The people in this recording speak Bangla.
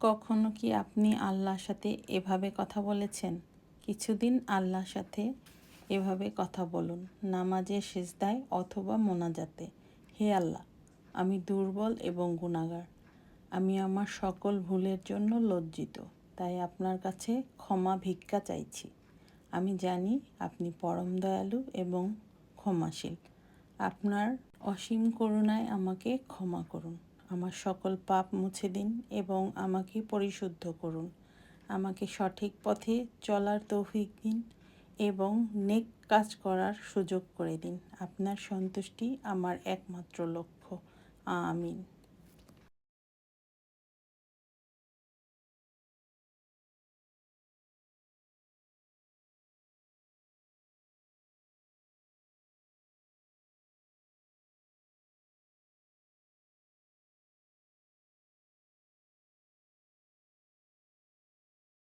কখনো কি আপনি আল্লাহর সাথে এভাবে কথা বলেছেন? কিছুদিন আল্লাহর সাথে এভাবে কথা বলুন। নামাজে সেজদায় অথবা মোনাজাতে। হে আল্লাহ, আমি দুর্বল এবং গুণাগার আমি আমার সকল ভুলের জন্য লজ্জিত। তাই আপনার কাছে ক্ষমা ভিক্ষা চাইছি। আমি জানি আপনি পরম দয়ালু এবং ক্ষমাশীল। আপনার অসীম করুণায় আমাকে ক্ষমা করুন। আমার সকল পাপ মুছে দিন এবং আমাকে পরিশুদ্ধ করুন। আমাকে সঠিক পথে চলার তৌফিক দিন এবং নেক কাজ করার সুযোগ করে দিন। আপনার সন্তুষ্টি আমার একমাত্র লক্ষ্য। আমিন।